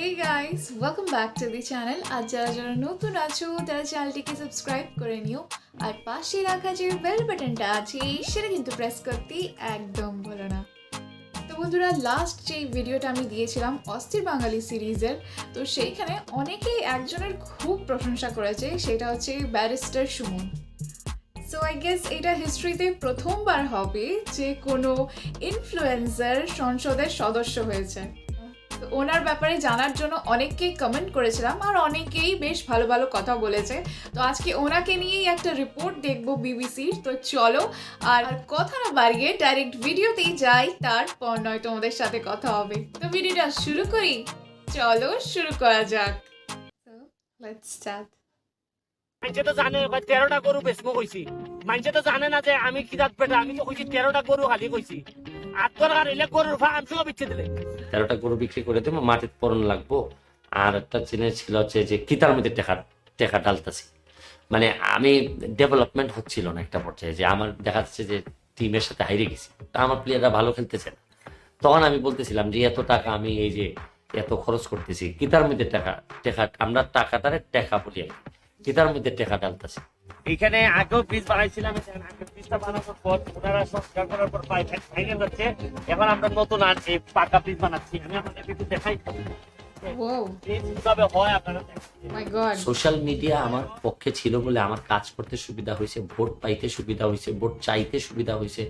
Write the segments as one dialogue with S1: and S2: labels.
S1: Hey guys welcome back to the channel আর যারা যারা নতুন আছো, তারা চ্যানেলটিকে সাবস্ক্রাইব করে নিও। আর পাশে রাখা যে বেল বাটনটা আছে, সেটা কিন্তু প্রেস করতে একদম ভুলো না। তো বন্ধুরা লাস্ট যে ভিডিওটা আমি দিয়েছিলাম, অস্থির বাঙালি সিরিজের, তো সেইখানে অনেকেই একজনের খুব প্রশংসা করেছে, সেটা হচ্ছে barrister Sumon. So I guess এটা হিস্ট্রিতে প্রথমবার হবে যে কোনো ইনফ্লুয়েন্সার সংসদের সদস্য হয়েছে। ওনার ব্যাপারে জানার জন্য অনেককেই কমেন্ট করেছিলাম আর অনেকেই বেশ ভালো ভালো কথা বলেছে। তো আজকে ওনাকে নিয়েই একটা রিপোর্ট দেখব বিবিসির তো চলো, আর কথা না বাড়িয়ে ডাইরেক্ট ভিডিওতেই যাই, তারপর নয় তোমাদের সাথে কথা হবে। তো ভিডিওটা শুরু করি। চলো শুরু করা যাক।
S2: মানুষে তো জানে তেরোটা গরু বেচবো কইছি। মানুষে তো জানে না যে আমি খিদাত পেটে, আমি তো কইছি তেরোটা গরু খালি কইছি।
S3: তেরোটা গরু বিক্রি করে দেবো, মাটির পরন লাগবো। আর একটা জিনিস ছিল হচ্ছে যে কিতার মধ্যে টেকা টেকা ডালতাছি। মানে আমি ডেভেলপমেন্ট হচ্ছিল না একটা পর্যায়ে, যে আমার দেখা যাচ্ছে যে টিমের সাথে হাইরে গেছি। তা আমার প্লেয়াররা ভালো খেলতেছে না। তখন আমি বলতেছিলাম যে এত টাকা আমি এই যে এত খরচ করতেছি, কিতার মধ্যে টাকা টেকা আমরা টাকাটারে টেকা বলি। কিতার মধ্যে টেকা ডালতাছি।
S2: এইখানে আগেও ব্রিজ বানাইছিলাম এখানে ব্রিজটা বানানোর পর ওনারা সংস্কার করার পর পাইপ ভেঙে যাচ্ছে এখন আমরা নতুন আর এই পাকা ব্রিজ বানাচ্ছি। আমি আপনাদের একটু দেখাই।
S1: ও
S2: ব্রিজ কীভাবে হয় আপনারা দেখেন।
S1: মাই গড
S3: সোশ্যাল মিডিয়া আমার পক্ষে ছিল বলে আমার কাজ করতে সুবিধা হয়েছে ভোট পাইতে সুবিধা হয়েছে ভোট চাইতে সুবিধা হয়েছে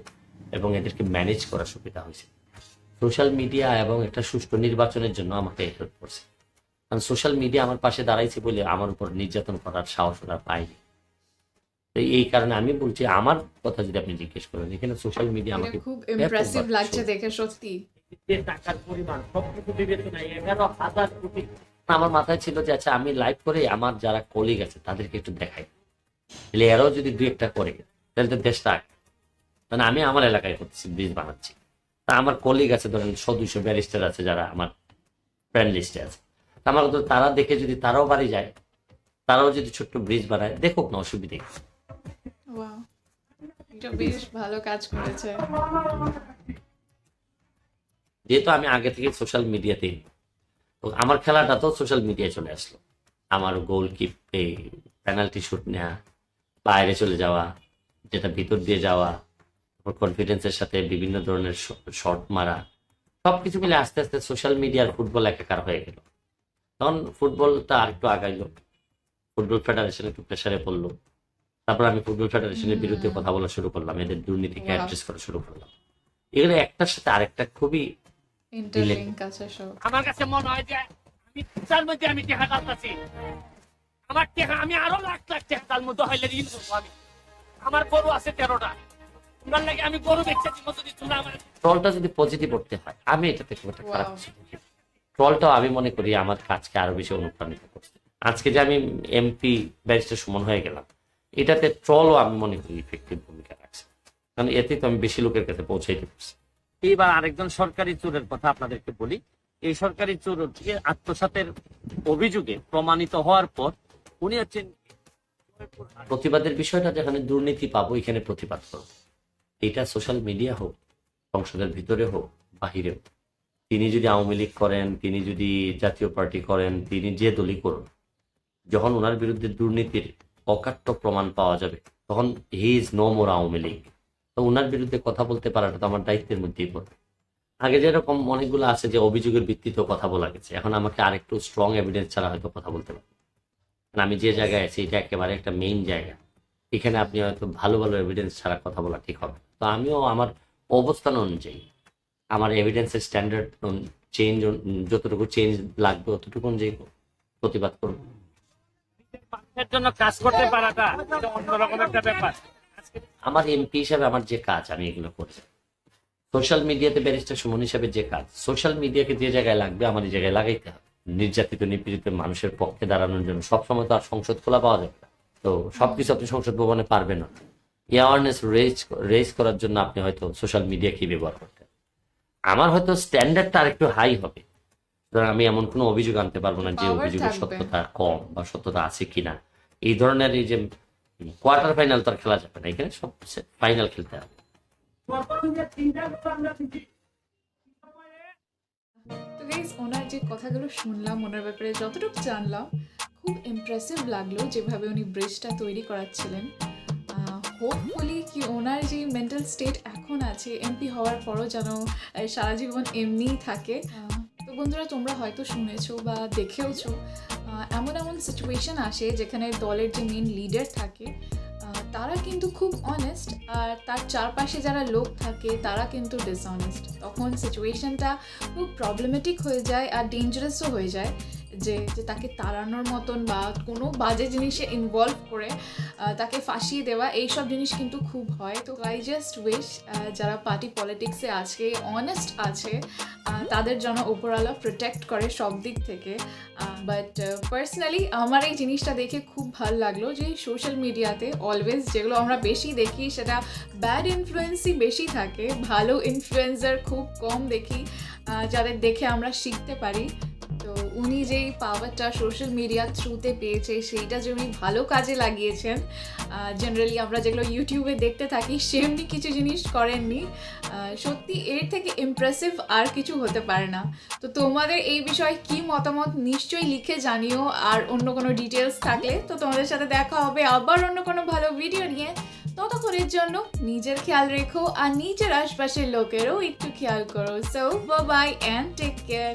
S3: এবং এদেরকে ম্যানেজ করা সুবিধা হয়েছে। সোশ্যাল মিডিয়া এবং একটা সুষ্ঠু নির্বাচনের জন্য আমাকে হেল্প করছে। কারণ সোশ্যাল মিডিয়া আমার পাশে দাঁড়াইছে বলে আমার উপর নির্যাতন করার সাহস ওরা পায়নি। তো এই কারণে আমি বলছি আমার কথা যদি আপনি জিজ্ঞেস করেন এখানে সোশ্যাল মিডিয়া আমাকে
S1: খুব ইমপ্রেসিভ লাগছে দেখে সত্যি।
S2: যে টাকার পরিমাণ সবকিছু বিবেচনায় এগারো হাজার কোটি।
S3: আমার মাথায় ছিল যে আচ্ছা আমি লাইভ করে আমার যারা কলিগ আছে তাদেরকে একটু দেখাই। তাহলে এরাও যদি দুই একটা করে তাহলে তো দেশটা আগে। মানে আমি আমার এলাকায় করতেছি ব্রিজ বানাচ্ছি। তা আমার কলিগ আছে ধরেন সদস্য ব্যারিস্টার আছে যারা আমার ফ্রেন্ড লিস্টে আছে। আমার তারা দেখে যদি তারাও বাড়ি যায় তারাও যদি ছোট্ট ব্রিজ বানায় দেখুক না অসুবিধে যেহেতু আমি আগে থেকে সোশ্যাল মিডিয়াতেই তো আমার খেলাটা তো সোশ্যাল মিডিয়ায় চলে আসলো। আমার গোল কিপ পেনাল্টি শুট নেওয়া বাইরে চলে যাওয়া, যেটা ভিতর দিয়ে যাওয়া, তারপর কনফিডেন্সের সাথে বিভিন্ন ধরনের শট মারা সব কিছু মিলে আস্তে আস্তে সোশ্যাল মিডিয়ার ফুটবল একাকার হয়ে গেল। তখন ফুটবলটা আর একটু আগাইলো। ফুটবল ফেডারেশন একটু প্রেশারে পড়ল। তারপর আমি ফুটবল ফেডারেশনের বিরুদ্ধে কথা বলা শুরু করলাম এদের দুর্নীতিকে. অ্যাড্রেস করা শুরু করলাম। এগুলো একটার সাথে আরেকটা খুবই
S2: আমার কাছে মনে হয় যে আমি তার মধ্যে আমি ডালতাছি আমার টেকা আমি আরও লাখ লাখ টাকা তার মধ্যে হইলে ঋণ করব আমি। আমার গরু আছে তেরোটা। তোমার লাগে আমি গরু বেচে দিব যদি তোমরা আমার
S3: ট্রলটা যদি পজিটিভ করতে হয় আমি এটাতে খুব একটা খারাপ কিছু ট্রলটাও আমি মনে করি আমার কাজকে আরও বেশি অনুপ্রাণিত করছে। আজকে যে আমি এমপি ব্যারিস্টার সুমন হয়ে গেলাম এটাতে ট্রলও আমি মনে করি ইফেক্টিভ ভূমিকা রাখছে। কারণ এতে তো আমি বেশি লোকের কাছে পৌঁছাইতে পারছি।
S2: এইবার আরেকজন সরকারি চোরের কথা আপনাদেরকে বলি। এই সরকারি চোর আত্মসাতের অভিযোগে প্রমাণিত হওয়ার পর উনি হচ্ছেন
S3: প্রতিবাদের বিষয়টা যেখানে দুর্নীতি পাবো এখানে প্রতিবাদ করব। এটা সোশ্যাল মিডিয়া হোক সংসদের ভিতরে হোক বাহিরে হোক। তিনি যদি আওয়ামী লীগ করেন তিনি যদি জাতীয় পার্টি করেন তিনি যে দলই করুন যখন ওনার বিরুদ্ধে দুর্নীতির অকাট্য প্রমাণ পাওয়া যাবে। তখন he is no more Awami League তো ওনার বিরুদ্ধে কথা বলতে পারাটা তো আমার দায়িত্বের মধ্যেই পড়ে। আগে যেরকম অনেকগুলো আছে যে অভিযোগের ভিত্তিতেও কথা বলা গেছে, এখন আমাকে আরেকটু স্ট্রং এভিডেন্স ছাড়া হয়তো কথা বলতে পারব। আমি যে জায়গায় আছি, এটা একেবারে একটা মেইন জায়গা। এখানে আপনি হয়তো ভালো ভালো এভিডেন্স ছাড়া কথা বলা ঠিক হবে তো আমিও আমার অবস্থান অনুযায়ী, আমার এভিডেন্সের স্ট্যান্ডার্ড চেঞ্জ যতটুকু চেঞ্জ লাগবে ততটুকু অনুযায়ী প্রতিবাদ করব।
S2: মানুষের জন্য কাজ করতে পারাটা অন্যরকম একটা ব্যাপার।
S3: আমার এমপি হিসাবে আমার যে কাজ, আমি এগুলো করছি সোশ্যাল মিডিয়াতে ব্যারিস্টার সুমন হিসাবে যে কাজ সোশ্যাল মিডিয়াকে যে জায়গায় লাগবে আমার এই জায়গায় লাগাইতে হবে। নির্যাতিত, নিপীড়িত মানুষের পক্ষে দাঁড়ানোর জন্য সবসময় তো আর সংসদ খোলা পাওয়া যাবে তো সবকিছু আপনি সংসদ ভবনে পারবেন না। অ্যাওয়ারনেস রেজ রেজ করার জন্য আপনি হয়তো সোশ্যাল মিডিয়াকে ব্যবহার করতেন? আমার হয়তো স্ট্যান্ডার্ডটা আরেকটু হাই হবে। ধরুন আমি এমন কোনো অভিযোগ আনতে পারব না যে অভিযোগের সত্যতা কম বা সত্যতা আছে কিনা। এই ধরনের এই যে কোয়ার্টার ফাইনাল তো আর খেলা যাবে না। এখানে সব ফাইনাল খেলতে হবে।
S1: ওনার যে কথাগুলো শুনলাম ওনার ব্যাপারে যতটুকু জানলাম খুব ইমপ্রেসিভ লাগল যেভাবে উনি ব্রিজটা তৈরি করাচ্ছিলেন। হোপফুলি কি ওনার যে মেন্টাল স্টেট এখন আছে এমপি হওয়ার পরও যেন সারা জীবন এমনিই থাকে। বন্ধুরা, তোমরা হয়তো শুনেছো বা দেখেওছো এমন এমন সিচুয়েশন আসে যেখানে দলের যে মেন লিডার থাকে তারা কিন্তু খুব অনেস্ট আর তার চারপাশে যারা লোক থাকে, তারা কিন্তু ডিসঅনেস্ট তখন সিচুয়েশনটা খুব প্রবলেমেটিক হয়ে যায় আর ডেঞ্জারাসও হয়ে যায় যে যে তাকে তাড়ানোর মতন বা কোনো বাজে জিনিসে ইনভলভ করে তাকে ফাঁসিয়ে দেওয়া, এইসব জিনিস কিন্তু খুব হয়। তো আই জাস্ট উইশ যারা পার্টি পলিটিক্সে আছে অনেস্ট আছে তাদের জন্য ওপরওয়ালা প্রোটেক্ট করে সব দিক থেকে। বাট পার্সোনালি আমার এই জিনিসটা দেখে খুব ভালো লাগল যে সোশ্যাল মিডিয়াতে অলওয়েজ যেগুলো আমরা বেশি দেখি সেটা ব্যাড ইনফ্লুয়েন্সই বেশি থাকে। ভালো ইনফ্লুয়েন্সার খুব কম দেখি যাদের দেখে আমরা শিখতে পারি। তো উনি যেই পাওয়ারটা সোশ্যাল মিডিয়ার থ্রুতে পেয়েছে, সেইটা যে উনি ভালো কাজে লাগিয়েছেন জেনারেলি আমরা যেগুলো ইউটিউবে দেখতে থাকি, সেমনি কিছু জিনিস করেননি। সত্যি এর থেকে ইমপ্রেসিভ আর কিছু হতে পারে না। তো তোমাদের এই বিষয়ে কি মতামত নিশ্চয়ই লিখে জানিও, আর অন্য কোনো ডিটেলস থাকলে তো তোমাদের সাথে দেখা হবে আবার অন্য কোনো ভালো ভিডিও নিয়ে। ততক্ষণের জন্য নিজের খেয়াল রেখো আর নিজের আশপাশের লোকেরও একটু খেয়াল করো। So bye and take care